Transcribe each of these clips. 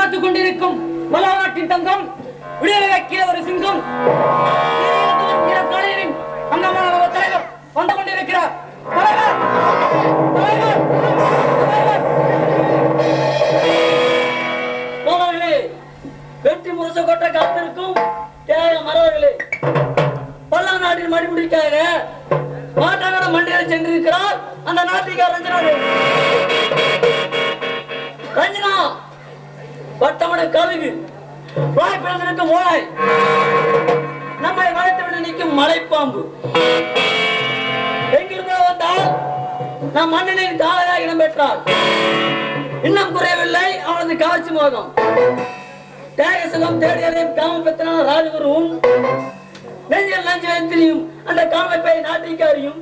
எதிர்பார்த்து கொண்டிருக்கும் மலாநாட்டின் தங்கம் விடுதலை வைக்கிற ஒரு சிங்கம் அங்கமான தலைவர் வந்து கொண்டிருக்கிறார். தலைவர்! தலைவர்! தோழர்களே வெற்றி முரசு கொட்ட காத்திருக்கும் மரவர்களே பல்லா நாட்டின் மடிமுடிக்காக மாட்டாங்கட மண்டியில் சென்றிருக்கிறார் அந்த நாட்டிகார் ரஞ்சனா ரஞ்சனா வட்டமட கழுகு வாய் பிறந்திருக்கும் ஓனாய் நம்மை வளைத்து விட நிற்கும் மலைப்பாம்பு. எங்கிருந்தோ வந்தால் நம் மன்னனின் காலையாக இடம் பெற்றார் இன்னும் குறையவில்லை அவனது காட்சி மோகம். தேகசலம் தேடியதையும் காம பெற்றான ராஜகுருவும் நெஞ்சில் நஞ்சு வைத்திரியும் அந்த காமப்பை நாட்டிக்காரியும்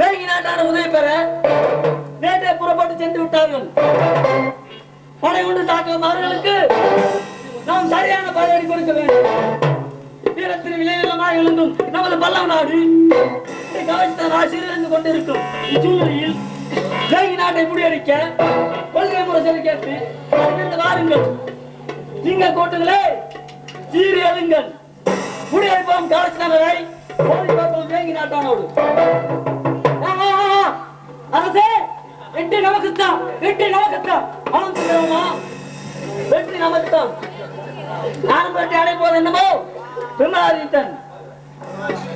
வேங்கி நாட்டான உதவி பெற நேற்றே புறப்பட்டு சென்று விட்டார்கள். படை கொண்டு தாக்கும் அவர்களுக்கு. நாம் சரியான பதிலடி கொடுக்க வேண்டும். வீரத்தின் விளைநிலமாக எழுந்தும் நமது பல்லவ நாடு கவச்சத்தின் ஆசிரியர் கொண்டிருக்கும். இச்சூழ்நிலையில் வேங்கி நாட்டை முறியடிக்க கொள்கை முரசலை கேட்டு இங்கிருந்து வாருங்கள். நீங்க கோட்டுகளே சீறி எழுங்கள். குடியேற்போம் காலச்சினரை போலி பார்ப்போம் வேங்கி நாட்டானோடு ஆ, ஆ, நமக்கு தான் அரசே வெற்றி நமக்குத்தான். வெற்றி அவன் சொல்லுவோமா? வெற்றி நமக்குத்தான். நானும் வெற்றி அடைப்போது என்னமோ? விமலாதித்தன்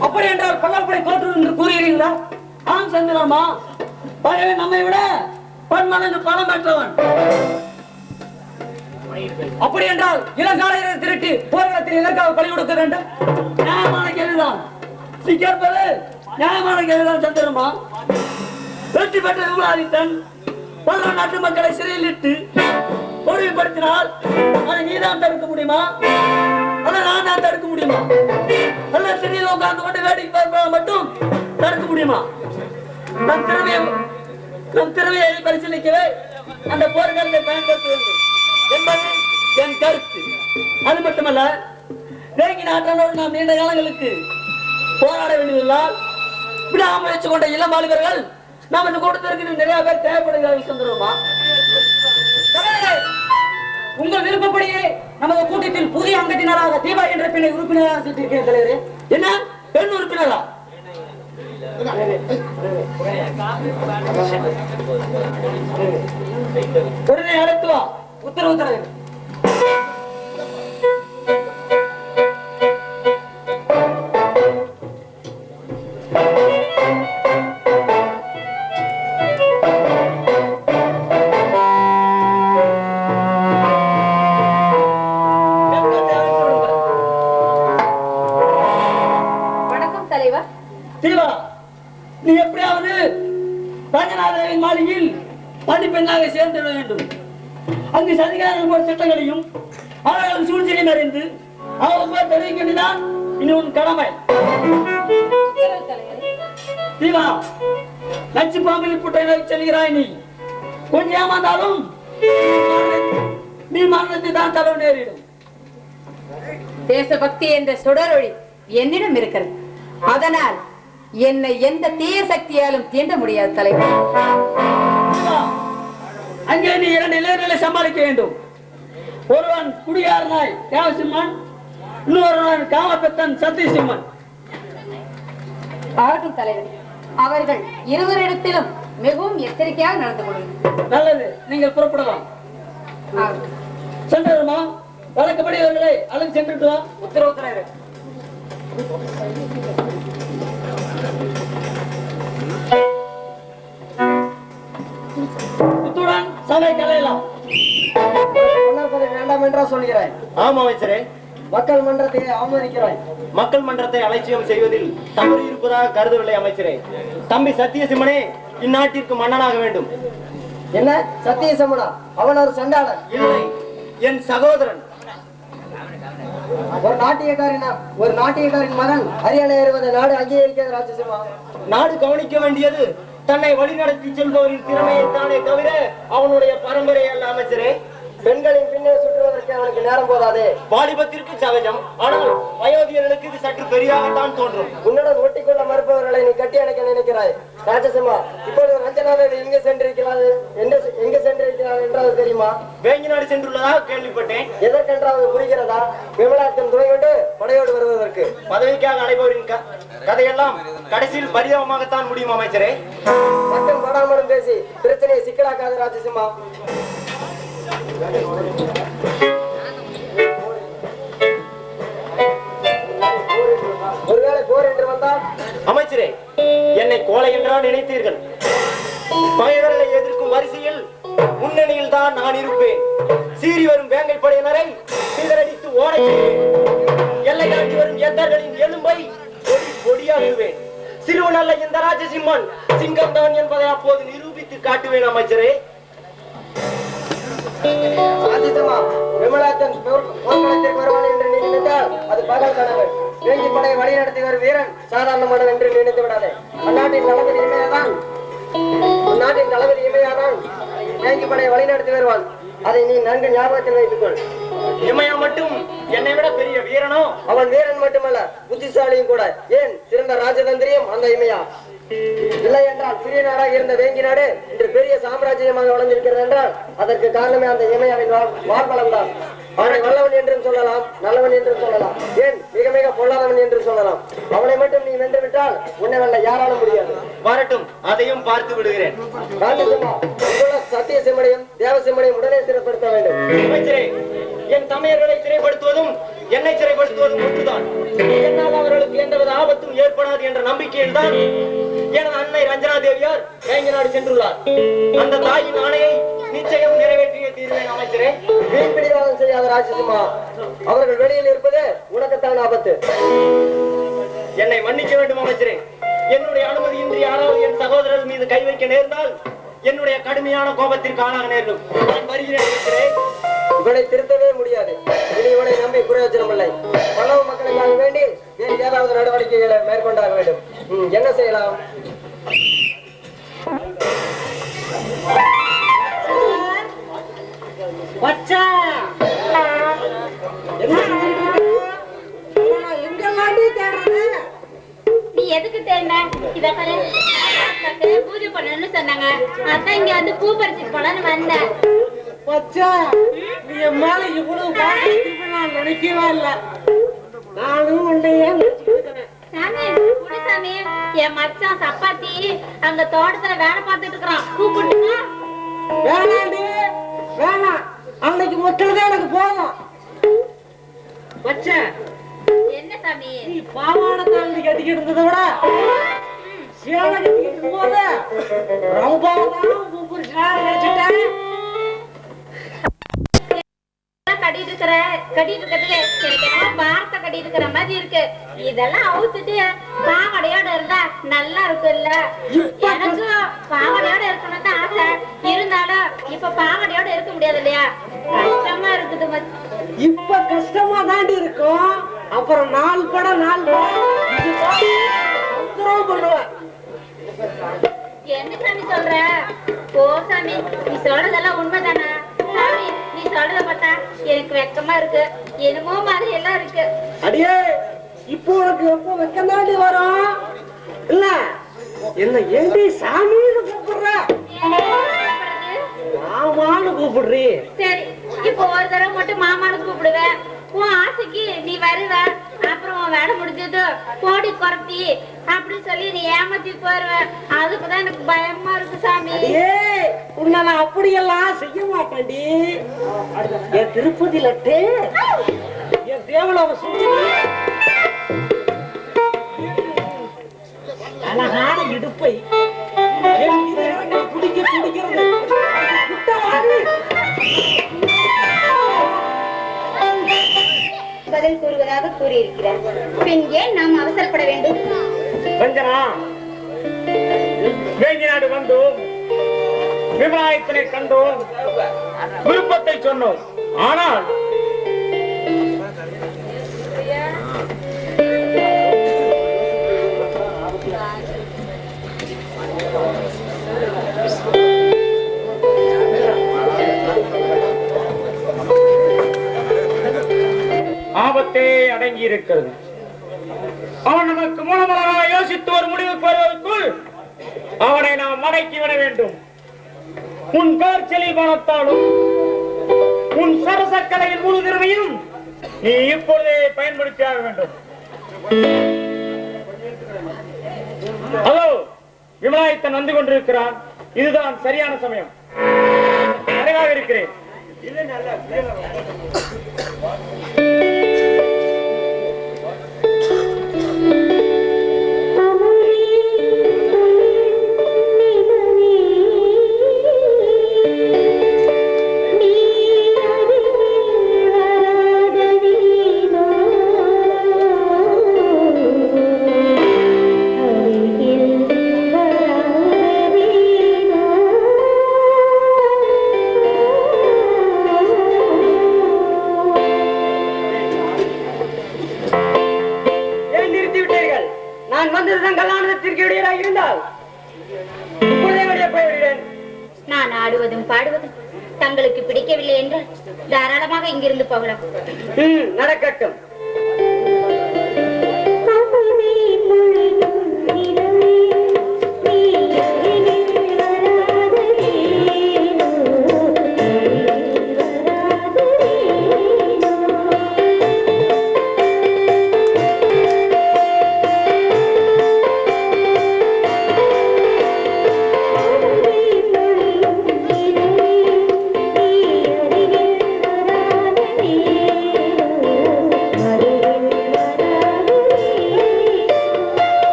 அப்படி என்றால் பல்லப்படை தோற்று என்று கூறுகிறீர்களா? ஆம் சந்திரமா பகைவை நம்மை விட பன்மடங்கு பணம் பெற்றவன். அப்படி என்றால் இளங்காலையரை திருட்டி போராட்டத்தில் எதற்காக பலி கொடுக்க வேண்டும். நியாயமான கேள்விதான். நீ கேட்பது நியாயமான கேள்விதான் சந்திரமா வெற்றி பெற்ற விமலாதித்தன் பல நாட்டு மக்களை சிறையில் இட்டு கொடுமைப்படுத்தினால் அதை நீதான் தடுக்க முடியுமா? அல்ல நான் தான் தடுக்க முடியுமா? அல்ல சிறையில் உட்கார்ந்து கொண்டு வேடிக்கை பார்ப்பதால் மட்டும் தடுக்க முடியுமா? நம் திறமையை நம் திறமையை பரிசீலிக்கவே அந்த போர்க்களத்தை பயன்படுத்த வேண்டும் என்பது என் கருத்து. அது மட்டுமல்ல வேங்கி நாட்டனோடு நாம் நீண்ட காலங்களுக்கு போராட வேண்டியதில்லால் விடாமுயற்சி கொண்ட இளம் வாலிபர்கள் நாம் இந்த கூட்டத்திற்கு நிறைய பேர் தேவைப்படுகிறார்கள் சந்திரமா உங்கள் விருப்பப்படியே நமது கூட்டத்தில் புதிய அங்கத்தினராக தீபா என்ற பெண்ணை உறுப்பினராக சேர்த்திருக்கிறேன் தலைவர். என்ன? பெண் உறுப்பினரா? உடனே அழைத்துவா உத்தரவு தலைவர் அங்கு சதிகாரர்கள் போன்ற திட்டங்களையும் அவர்களின் சூழ்ச்சியையும் அறிந்து அவர்கள் தெரிவிக்க வேண்டியதான் இனி உன் கடமை. தீவா நச்சு பாம்பில் புட்டை செல்கிறாய் நீ. கொஞ்சம் ஏமாந்தாலும் நீ மரணத்தை தான் தர நேரிடும். தேசபக்தி என்ற சுடரொளி என்னிடம் இருக்கிறது. அதனால் என்னை எந்த தீய சக்தியாலும் தீண்ட முடியாது தலைவர் அங்கே நீ இரண்டு இளைஞர்களை சமாளிக்க வேண்டும். ஒருவன் குடியாரனாய் தேவசிம்மன் இன்னொருவன் காமபெத்தன் சத்தியசிம்மன் ஆகட்டும் தலைவர் அவர்கள் இருவரிடத்திலும் மிகவும் எச்சரிக்கையாக நடந்து கொள்ளுங்கள். நல்லது நீங்கள் புறப்படலாம். சென்றமா வழக்கப்படி அவர்களை அழைத்து சென்றுட்டு வா. உத்தரவு தலைவர் சபை கலையலாம் வேண்டாம் என்றா சொல்கிறாய் ஆம் அமைச்சரே. மக்கள் மன்றத்தை அவமதிக்கிறாய் மக்கள் மன்றத்தை அலட்சியம் செய்வதில் தவறு இருப்பதாக கருதவில்லை அமைச்சரே. தம்பி சத்தியசிம்மனே இந்நாட்டிற்கு மன்னனாக வேண்டும். என்ன? சத்தியசமனா அவன் ஒரு சண்டாளன். இல்லை என் சகோதரன். ஒரு நாட்டியக்காரின் ஒரு நாட்டியக்காரின் மகன். ஹரியானா ஏறுவதை நாடு அங்கீகரிக்காத ராஜசிம்மா நாடு கவனிக்க வேண்டியது தன்னை வழிநடத்தி செல்பவரின் திறமையை தானே தவிர அவனுடைய பரம்பரை அல்ல அமைச்சரே. பெண்களின் பின்னே சுற்றுவதற்கு அவனுக்கு நேரம் போதாதே. வாலிபத்திற்கு சகஜம். ஆனால் வயோதிகர்களுக்கு இது சற்று பெரிதாகத்தான் தோன்றும். உன்னுடன் ஒட்டிக்கொள்ள மறுப்பவர்களை நீ கட்டி அணைக்க நினைக்கிறாய். ராஜசிம்மா இப்பொழுது ரஞ்சனாதேவி எங்க சென்றிருக்கிறாள் எங்க இருக்கிறார் என்றாவது தெரியுமா? வேங்கி நாடு சென்றுள்ளதாக கேள்விப்பட்டேன். எதற்கென்றாவது புரிகிறதா? விமலாத்தின் துணை கொண்டு படையோடு வருவதற்கு. பதவிக்காக அடைபவரின் கதையெல்லாம் கடைசியில் பரிதாபமாகத்தான் முடியும் அமைச்சரே. மட்டும் படாமலும் பேசி பிரச்சனையை சிக்கலாக்காத ராஜசிம்மா. ஒருவேளை போர் என்று வந்தால்? அமைச்சரே என்னை கோலை என்றா நினைத்தீர்கள். பகைவர்களை எதிர்க்கும் வரிசையில் முன்னணியில் தான் நான் இருப்பேன். சீறி வரும் வேங்கை படையினரை சிதறடித்து ஓடச் செய்வேன். எல்லை தாண்டி வரும் எத்தர்களின் எலும்பை பொடி பொடியாக்குவேன். சிறுவன் அல்ல இந்த ராஜசிம்மன். சிங்கம் தான் என்பதை அப்போது நிரூபித்து காட்டுவேன் அமைச்சரே. ராஜசிம்மா விமலாத்தன் போர்- போர்க்களத்திற்கு வருவான் என்று நீ நினைத்தால் அது பகல் கனவு. வேங்கி படையை வழி நடத்தி வரும் வீரன் சாதாரணமானவன் என்று நினைத்து விடாதே. அந்நாட்டின் தளபதி இமையாதான். அந்நாட்டின் தளபதி இமையாதான் வேங்கி படையை வழி நடத்தி வருவான். அதை நீ நன்கு ஞாபகத்தில் வைத்துக் கொள் இமையா மட்டும் என்னை விட பெரிய வீரனோ? அவன் வீரன் மட்டுமல்ல புத்திசாலியும் கூட. ஏன்? சிறந்த ராஜதந்திரியும் அந்த இமையா. இல்லை என்றால் சிறிய நாடாக இருந்த வேங்கி நாடு இன்று பெரிய சாம்ராஜ்யமாக வளர்ந்திருக்கிறது என்றால் அதற்கு காரணமே அந்த இமையாவின் வாழ்பலம் தான் அவனை வல்லவன் என்றும் சொல்லலாம் நல்லவன் என்றும் சொல்லலாம். ஏன்? மிக மிக பொல்லாதவன் என்று சொல்லலாம். அவனை மட்டும் நீ வென்று விட்டால் உன்னை வெல்ல யாராலும் முடியாது. வரட்டும் அதையும் பார்த்து விடுகிறேன். சத்திய சிம்மனையும் தேவ சிம்மனையும் உடனே சிறப்படுத்த வேண்டும். என் தமையர்களை சிறைப்படுத்துவதும் என்னை சிறைப்படுத்துவதும் ஒன்றுதான். என்னால் அவர்களுக்கு எந்தவித ஆபத்தும் ஏற்படாது என்ற நம்பிக்கையில் தான் எனது அன்னை ரஞ்சனா தேவியார் வேங்கி நாடு சென்றுள்ளார். அந்த தாயின் ஆணையை நிச்சயம் நிறைவேற்றிய தீர்வேன் அமைச்சரே. வீண்பிடிவாதம் செய்யாத ராஜசிம்மா அவர்கள் வெளியில் இருப்பது உனக்குத்தான் ஆபத்து. என்னை மன்னிக்க வேண்டும் அமைச்சரே. என்னுடைய அனுமதியின்றி யாராவது என் சகோதரர் மீது கை வைக்க நேர்ந்தால் என்னுடைய கடுமையான கோபத்திற்கு ஆளாக நேரும் நான் வருகிறேன் அமைச்சரே. இவனை திருத்தவே முடியாது. இனி இவனை நம்பி பிரயோஜனம் இல்லை. பல்லவ மக்களுக்காக வேண்டி வேறு ஏதாவது நடவடிக்கைகளை மேற்கொண்டாக வேண்டும். ம், என்ன செய்யலாம்? நீ எதுக்கு தேடின? இத பூஜை பண்ணணும்னு சொன்னாங்க. அதான் இங்க வந்து பூ பறிச்சுட்டு போலான்னு வந்தேன். வச்சா. நீ என் மேல இவ்வளவு பாசத்துக்கு நான் நினைக்கவே இல்ல? நானும் உன்னையே என் மச்சான் சப்பாத்தி அங்க தோட்டத்துல வேலை பார்த்துட்டு இருக்கிறான். வேணாண்டி வேணாம். அன்னைக்கு மட்டும்தான் எனக்கு போதும். வச்சேன் என்ன சாமி? நீ பாவாடை தாண்டி கட்டிக்கிட்டு இருந்ததை விட சேலை கட்டிக்கிட்டு போது ரொம்ப நினைச்சிட்டேன். கட்டிட்டு இருக்கிற கட்டிட்டு இருக்கிறதுக்கு எனக்கு என்னமோ கட்டிட்டு இருக்கிற மாதிரி இருக்கு. இதெல்லாம் அவுத்துட்டு பாவாடையோட இருந்தா நல்லா இருக்குல்ல எனக்கு பாவாடையோட இருக்கணும் தான் ஆசை. இருந்தாலும் இப்ப பாவாடையோட இருக்க முடியாது இல்லையா? கஷ்டமா இருக்குது. இப்ப கஷ்டமா தாண்டி இருக்கும். அப்புறம் நாலு படம் நாலு படம் இதுதான் தொந்தரவு பண்ணுவேன் என்ன சாமி சொல்ற? ஓ சாமி. நீ சொல்றதெல்லாம் உண்மைதானா? சாமி சொல்றத பார்த்தா எனக்கு வெக்கமா இருக்கு. என்னமோ மாதிரி எல்லாம் இருக்கு. அடியே இப்போ உனக்கு எப்போ வெக்கம் தாண்டி வரும்? இல்ல என்ன ஏண்டி சாமின்னு கூப்பிடுற? மாமான்னு கூப்பிடுறீ. சரி இப்போ ஒரு தடவை மட்டும் மாமான்னு கூப்பிடுவேன். உன் ஆசைக்கு நீ வருவ. அப்புறம் உன் வேலை முடிஞ்சது கோடி குறைத்தி அப்படின்னு சொல்லி நீ ஏமாத்தி போயிருவ அதுக்குதான் எனக்கு பயமா இருக்கு சாமி. உன்னை நான் அப்படியெல்லாம் செய்ய மாட்டேன்டி. என் திருப்பதி லட்டு என் தேவலோக அழகான இடுப்பை. என் மீது பதில் கூறுவதாக கூறியிருக்கிறார். பின் ஏன் நாம் அவசரப்பட வேண்டும்? நாடு வந்தோம். விவராயத்தினை கண்டோம். விருப்பத்தை சொன்னோம். ஆனால் இருக்கிறது. அவன் நமக்கு மூலமாக யோசித்து ஒரு முடிவுக்கு வருவதற்குள் அவனை நாம் மடக்கி விட வேண்டும். உன் கார்ச்சலி பணத்தாலும் உன் சரசக்கலையின் முழு திறமையும் நீ இப்பொழுதே பயன்படுத்தியாக வேண்டும். ஹலோ விமலாயத்தன் வந்து கொண்டிருக்கிறான். இதுதான் சரியான சமயம். நிறைவாக இருக்கிறேன்.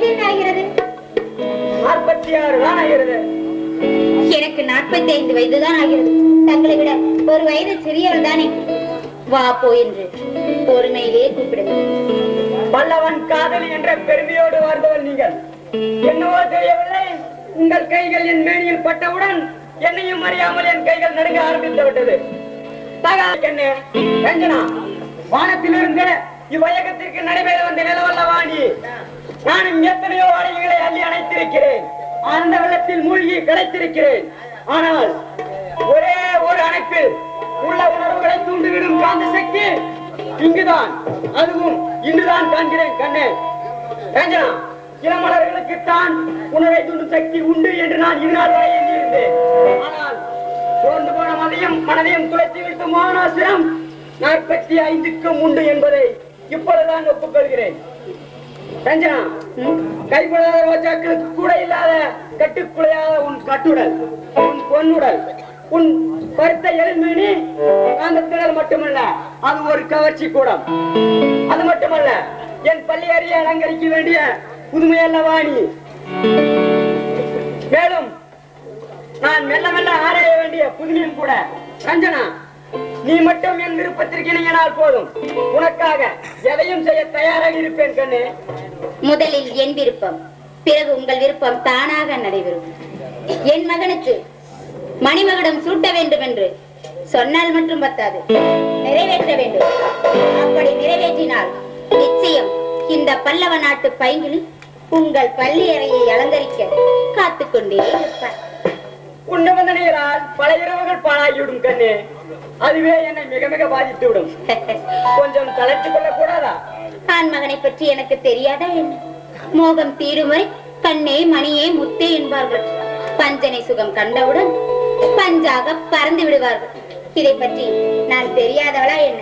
வயது என்ன ஆகிறது நாற்பத்தி ஆறு தான் ஆகிறது எனக்கு நாற்பத்தி ஐந்து வயதுதான் ஆகிறது. தங்களை விட ஒரு வயது சிறியவர் தானே. வா போ என்று பொறுமையிலே கூப்பிடுங்க பல்லவன் காதலி என்ற பெருமையோடு வாழ்ந்தவர் நீங்கள். என்னவோ தெரியவில்லை உங்கள் கைகள் என் மேனியில் பட்டவுடன் என்னையும் அறியாமல் என் கைகள் நடுங்க ஆரம்பித்து விட்டது. வானத்திலிருந்து இவ்வையகத்திற்கு நடைபெற வந்த நிலவல்ல நான் நானும் எத்தனையோ அடைகளை அள்ளி அணைத்திருக்கிறேன். அந்த வெள்ளத்தில் மூழ்கி கிடைத்திருக்கிறேன் ஆனால் ஒரே ஒரு அணைப்பில் உள்ள உணர்வுகளை தூண்டிவிடும் காந்த சக்தி இங்குதான். அதுவும் இன்றுதான் காண்கிறேன் கண்ணே. ரஞ்சனா இளமலர்களுக்கு தான் உணவை தூண்டும் சக்தி உண்டு என்று நான் இதனால் வரை எண்ணியிருந்தேன். ஆனால் சோர்ந்து போன மதையும் மனதையும் துளைத்து விட்டு மோகனாசிரம் நாற்பத்தி ஐந்துக்கும் உண்டு என்பதை இப்பொழுதுதான் ஒப்புக்கொள்கிறேன். ரஞ்சனா கைப்படாத ரோஜாக்கு கூட இல்லாத கட்டுக்குலையாத உன் கட்டுடல் உன் பொன்னுடல் உன் பருத்த எழில்மேனி அந்த திடல் மட்டுமல்ல அது ஒரு கவர்ச்சி கூடம். அது மட்டுமல்ல என் பள்ளி அறிய அலங்கரிக்க வேண்டிய புதுமையல்ல வாணி. மேலும் நான் மெல்ல மெல்ல ஆராய வேண்டிய புதுமையும் கூட ரஞ்சனா நீ மட்டும் என் விருப்பத்திற்கு இணங்கினால் போதும். உனக்காக எதையும் செய்ய தயாராக இருப்பேன் கண்ணு. முதலில் என் விருப்பம். பிறகு உங்கள் விருப்பம் தானாக நடைபெறும். என் மகனுக்கு மணிமகுடம் சூட்ட வேண்டும் என்று சொன்னால் மட்டும் பத்தாது. நிறைவேற்ற வேண்டும். அப்படி நிறைவேற்றினால் நிச்சயம் இந்த பல்லவ நாட்டு பைங்கிளி உங்கள் பள்ளி அறையை அலங்கரிக்க காத்துக்கொண்டே இருப்பார். உன் நிபந்தனைகளால் பல இரவுகள் பாழாகிவிடும் கண்ணே. அதுவே என்னை மிக மிக பாதித்து விடும் கொஞ்சம் தளர்ச்சி கொள்ள கூடாதா ஆண் மகனை பற்றி எனக்கு தெரியாதா என்ன? மோகம் தீரும் வரை கண்ணே மணியே முத்தே என்பார்கள். பஞ்சனை சுகம் கண்டவுடன் பஞ்சாக பறந்து விடுவார்கள். இதை பற்றி நான் தெரியாதவளா என்ன?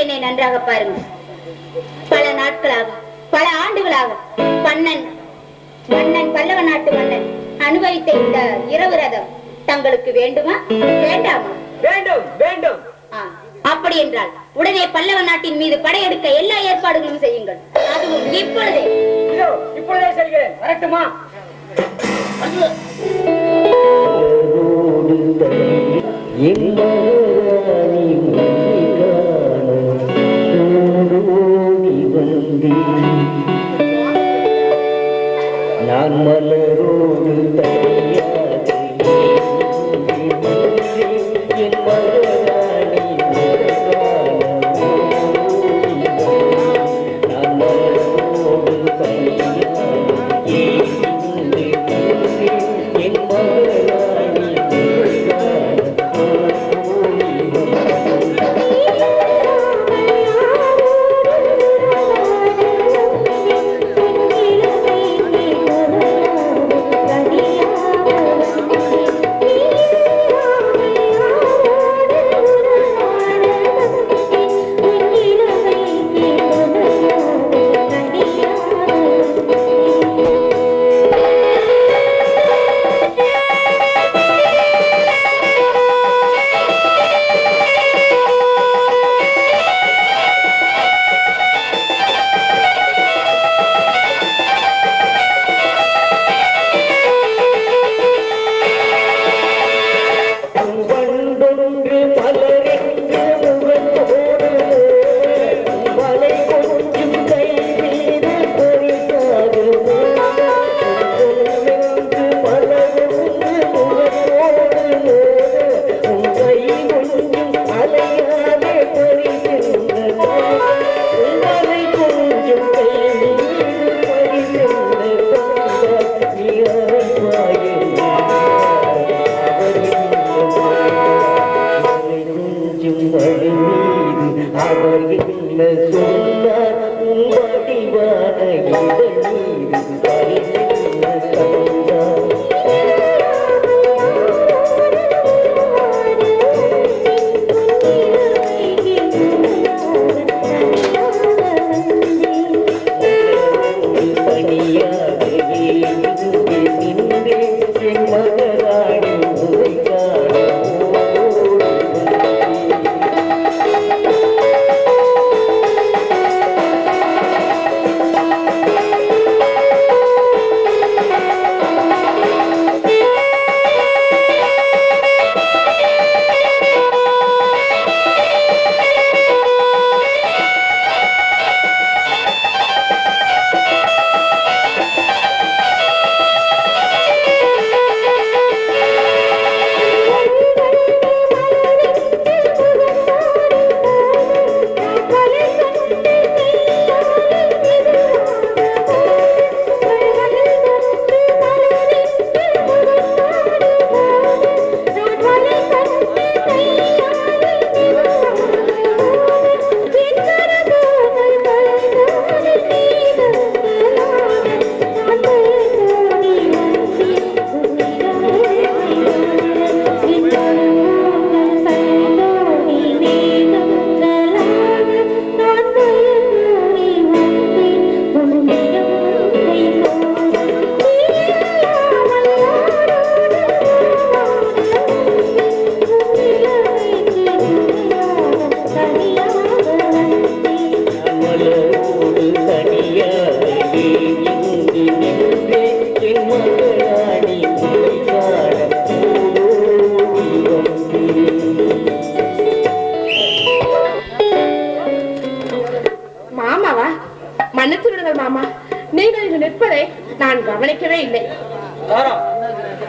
என்னை நன்றாக பாருங்கள். பல நாட்களாக பல ஆண்டுகளாக பண்ணன் மன்னன் பல்லவ நாட்டு மன்னன் அனுபவித்த இந்த இரவு ரதம் தங்களுக்கு வேண்டுமா? வேண்டாமா? வேண்டும் வேண்டும். ஆ, அப்படி என்றால் உடனே பல்லவ நாட்டின் மீது படையெடுக்க எல்லா ஏற்பாடுகளும் செய்யுங்கள். அதுவும் இப்பொழுதே. இப்பொழுதே செல்கிறேன். வரட்டுமா? நான்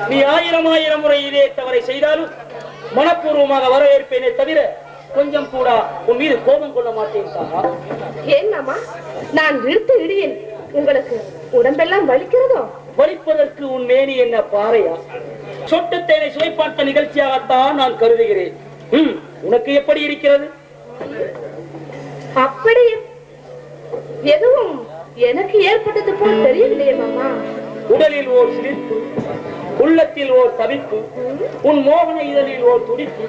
நீ ஆயிரம் ஆயிரம் முறை இதே தவறை செய்தாலும் மனப்பூர்வமாக வரவேற்பேனே தவிர கொஞ்சம் கூட உன் மீது கோபம் கொள்ள மாட்டேன் தாரா ஏன் மாமா? நான் விழுத்து இடியேன். உங்களுக்கு உடம்பெல்லாம் வலிக்கிறதோ? வலிப்பதற்கு உன் மேனி என்ன பாறையா? சொட்டு தேனை சுவைப்பார்த்த நிகழ்ச்சியாகத்தான் நான் கருதுகிறேன். ம், உனக்கு எப்படி இருக்கிறது? அப்படி எதுவும் எனக்கு ஏற்பட்டது போல் தெரியவில்லையே மாமா. உடலில் ஓர் சிரிப்பு உள்ளத்தில் ஓர் தவிப்பு உன் மோகன இதழில் ஓர் துடிப்பு.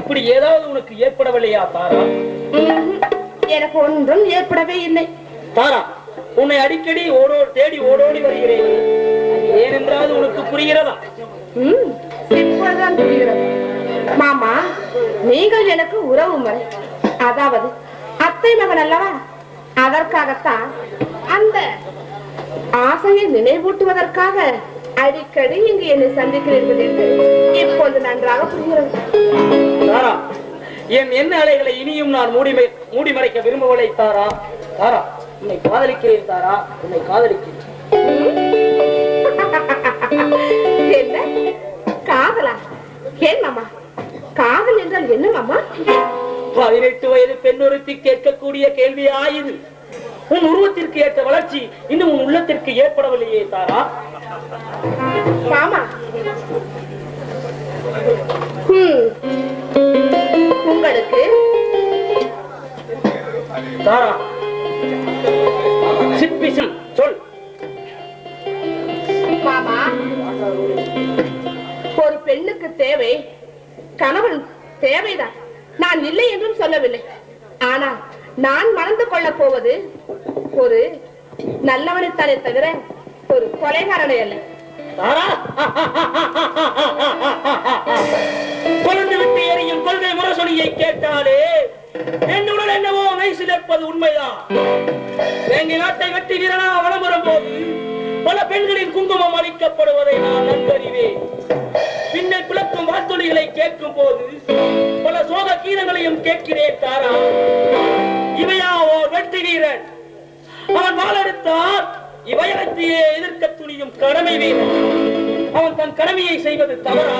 இப்படி ஏதாவது உனக்கு ஏற்படவில்லையா தாரா. எனக்கு ஒன்றும் ஏற்படவே இல்லை. தாரா உன்னை அடிக்கடி ஓடோ தேடி ஓடோடி வருகிறேன். புரிகிறதா? ம், இப்பொழுதுதான் புரிகிறது. மாமா நீங்கள் எனக்கு உறவு முறை. அதாவது அத்தை மகன் அல்லவா? அதற்காகத்தான் அந்த ஆசையை நினைவூட்டுவதற்காக அடிக்கடி இங்கு என்னை சந்திக்கிறீர்கள் என்று இப்பொழுது நன்றாக புரிகிறது. தாரா என் எண்ண அலைகளை இனியும் நான் மூடி மூடி மறைக்க விரும்பவில்லை தாரா. தாரா உன்னை காதலிக்கிறேன் தாரா. உன்னை காதலிக்கிறேன். என்ன? காதலா? ஏன் மாமா? காதல் என்றால் என்ன மாமா? பதினெட்டு வயது பெண்ணொருத்தி கேட்கக்கூடிய கேள்வியா இது உன் உருவத்திற்கு ஏற்ற வளர்ச்சி இன்னும் உன் உள்ளத்திற்கு ஏற்படவில்லையே தாரா. மாமா. உங்களுக்கு? தாரா. சிப்பி சில். மாமா ஒரு பெண்ணுக்கு தேவை கணவன் தேவைதான். நான் இல்லை என்றும் சொல்லவில்லை. ஆனால் நான் மணந்து கொள்ளப் போவது ஒரு நல்லவனைத்தானே தவிர ஒரு கொலைகாரனை அல்ல. கொழுந்து விட்டு எரியும் கொள்கை முரசொலியை கேட்டாலே என்னுடன் என்னவோ மெய் சிலிர்ப்பது உண்மைதான் எங்கள் நாட்டை வெட்டி வீரனா வளம் வரும்போது பல பெண்களின் குங்குமம் அளிக்கப்படுவதை நான் நன்கறிவேன் பின்னை பிளக்கும் வாத்துளிகளை கேட்கும் போது பல சோக கீதங்களையும் கேட்கிறேன் தாரா. இவையா ஓர் வெற்றி வீரன்? அவன் வாழெடுத்தால் இவையத்தையே எதிர்க்க துணியும் கடமை வீரன். அவன் தன் கடமையை செய்வது தவறா?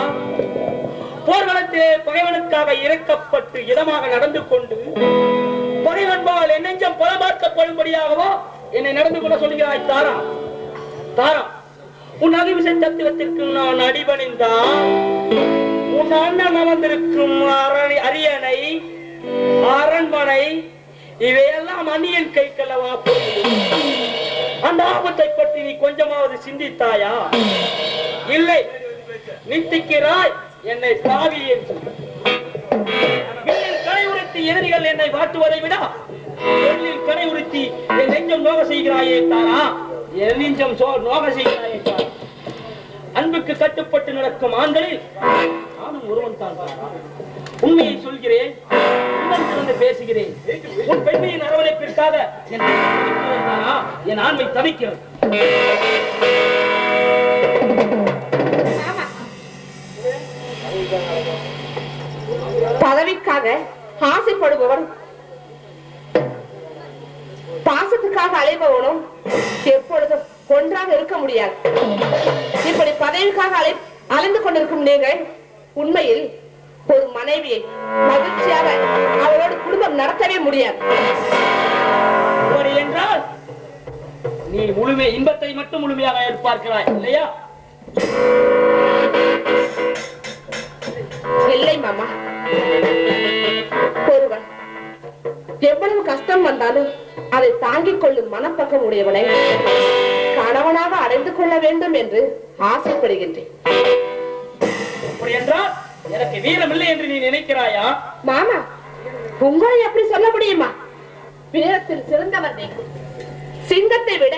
போர்க்களத்திலே பகைவனுக்காக இறக்கப்பட்டு இடமாக நடந்து கொண்டு பகைவன்பால் என் நெஞ்சம் பலமாக்கப்படும்படியாகவோ என்னை நடந்து கொள்ள சொல்கிறாய் தாரா? தாரா உன் அறிவிசை தத்துவத்திற்கு நான் அடிபணிந்தான் உன் அண்ணன் அமர்ந்திருக்கும் அரணி அரியணை அரண்மனை இவையெல்லாம் அந்நியன் கைக்கல்லவா போகுது அந்த ஆபத்தை பற்றி நீ கொஞ்சமாவது சிந்தித்தாயா? இல்லை நித்திக்கிறாய் என்னை சாவி என்று. வில்லில் எதிரிகள் என்னை வாட்டுவதை விட எண்ணில் கரை உறுத்தி என் நெஞ்சம் நோக செய்கிறாயே தாரா என் நெஞ்சம் நோக செய்கிறாயே தாரா அன்புக்கு கட்டுப்பட்டு நடக்கும் ஆண்களில் நானும் ஒருவன் தான்? உண்மையை சொல்கிறேன் உடன் திறந்து பேசுகிறேன். உன் பெண்மையின் அரவணைப்பிற்காக என் ஆண்மை தவிக்கிறது பதவிக்காக ஆசைப்படுபவன் பாசத்துக்காக அலைபவனும் எப்பொழுதும் ஒன்றாக இருக்க முடியாது. இப்படி பதவிக்காக அலை அலைந்து கொண்டிருக்கும் நீங்கள் உண்மையில் ஒரு மனைவியை. மகிழ்ச்சியாக அவளோடு குடும்பம் நடத்தவே முடியாது. என்றால் நீ முழுமை இன்பத்தை மட்டும் முழுமையாக எதிர்பார்க்கிறாய் இல்லையா? இல்லை மாமா. ஒருவன் எவ்வளவு கஷ்டம் வந்தாலும் அதை தாங்கிக் கொள்ளும் மனப்பக்கம் உடையவனை கணவனாக அடைந்து கொள்ள வேண்டும் என்று ஆசைப்படுகின்றேன். என்றால் எனக்கு வீரம் இல்லை என்று நீ நினைக்கிறாயா? மாமா உங்களை எப்படி சொல்ல முடியுமா? வீரத்தில் சிறந்தவர் நீங்கள் சிங்கத்தை விட